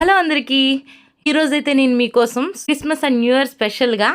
Hello అందరికీ. ఈరోజైతే నేను మీకోసం క్రిస్మస్ అండ్ న్యూ ఇయర్ స్పెషల్గా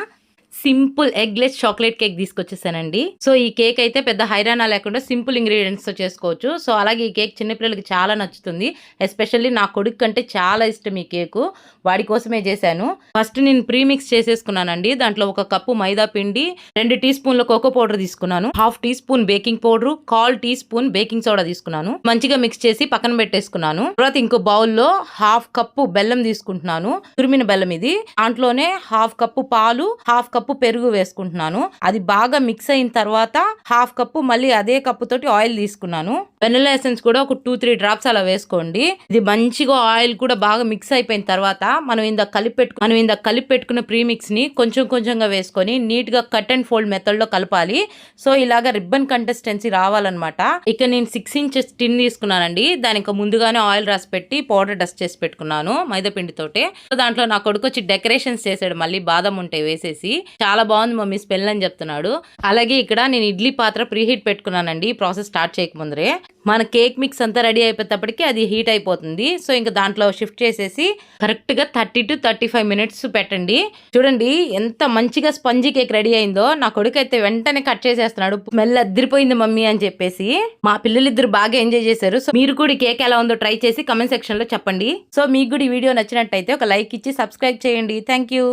సింపుల్ ఎగ్లెస్ చాక్లెట్ కేక్ తీసుకొచ్చేసానండి. సో ఈ కేక్ అయితే పెద్ద హైరానా లేకుండా సింపుల్ ఇంగ్రీడియంట్స్తో చేసుకోవచ్చు. సో అలాగే ఈ కేక్ చిన్నపిల్లలకి చాలా నచ్చుతుంది. ఎస్పెషల్లీ నా కొడుకు కంటే చాలా ఇష్టం ఈ కేకు. వాడి కోసమే చేశాను. ఫస్ట్ నేను ప్రీమిక్స్ చేసేసుకున్నానండి. దాంట్లో ఒక కప్పు మైదా పిండి రెండు టీ స్పూన్ల కోకో పౌడర్ తీసుకున్నాను. Half tea spoon baking powder కాల్ టీ స్పూన్ బేకింగ్ సోడా తీసుకున్నాను. మంచిగా మిక్స్ చేసి పక్కన పెట్టేసుకున్నాను. తర్వాత ఇంకో బౌల్లో హాఫ్ కప్పు బెల్లం తీసుకుంటున్నాను. తురిమిన బెల్లం ఇది. దాంట్లోనే హాఫ్ కప్పు పాలు హాఫ్ కప్పు కప్పు పెరుగు వేసుకుంటున్నాను. అది బాగా మిక్స్ అయిన తర్వాత హాఫ్ కప్పు మళ్ళీ అదే కప్పు తోటి ఆయిల్ తీసుకున్నాను. వెనిలా ఎసెన్స్ కూడా ఒక టూ త్రీ డ్రాప్స్ అలా వేసుకోండి. ఇది మంచిగా ఆయిల్ కూడా బాగా మిక్స్ అయిపోయిన తర్వాత మనం ఇందాక కలిపి పెట్టు మనం ఇందాక కలిపి పెట్టుకున్న ప్రీమిక్స్ని కొంచెం కొంచెంగా వేసుకొని నీట్గా కట్ అండ్ ఫోల్డ్ మెథడ్లో కలపాలి. సో ఇలాగా రిబ్బన్ కంటెస్టెన్సీ రావాలన్నమాట. ఇక నేను సిక్స్ ఇంచెస్ టిన్ తీసుకున్నానండి. దానికి ముందుగానే ఆయిల్ రాసి పెట్టి పౌడర్ డస్ట్ చేసి పెట్టుకున్నాను మైదా పిండితోటే. సో దాంట్లో నా కొడుకు వచ్చి డెకరేషన్స్ చేసాడు మళ్ళీ బాదం ఉంటాయి వేసేసి. చాలా బాగుంది మమ్మీ స్పెల్ అని చెప్తున్నాడు. అలాగే ఇక్కడ నేను ఇడ్లీ పాత్ర ప్రీ హీట్ పెట్టుకున్నానండి ప్రాసెస్ స్టార్ట్ చేయకముందరే. మన కేక్ మిక్స్ అంతా రెడీ అయిపోయేటప్పటికి అది హీట్ అయిపోతుంది. సో ఇంకా దాంట్లో షిఫ్ట్ చేసేసి కరెక్ట్గా thirty to thirty five minutes పెట్టండి. చూడండి ఎంత మంచిగా స్పంజీ కేక్ రెడీ అయిందో. నా కొడుకు అయితే వెంటనే కట్ చేసేస్తున్నాడు. మెల్ల అద్దరిపోయింది మమ్మీ అని చెప్పేసి. మా పిల్లలిద్దరు బాగా ఎంజాయ్ చేశారు. సో మీరు కూడా కేక్ ఎలా ఉందో ట్రై చేసి కమెంట్ సెక్షన్లో చెప్పండి. సో మీకు కూడా ఈ వీడియో నచ్చినట్టయితే ఒక లైక్ ఇచ్చి సబ్స్క్రైబ్ చేయండి. Thank you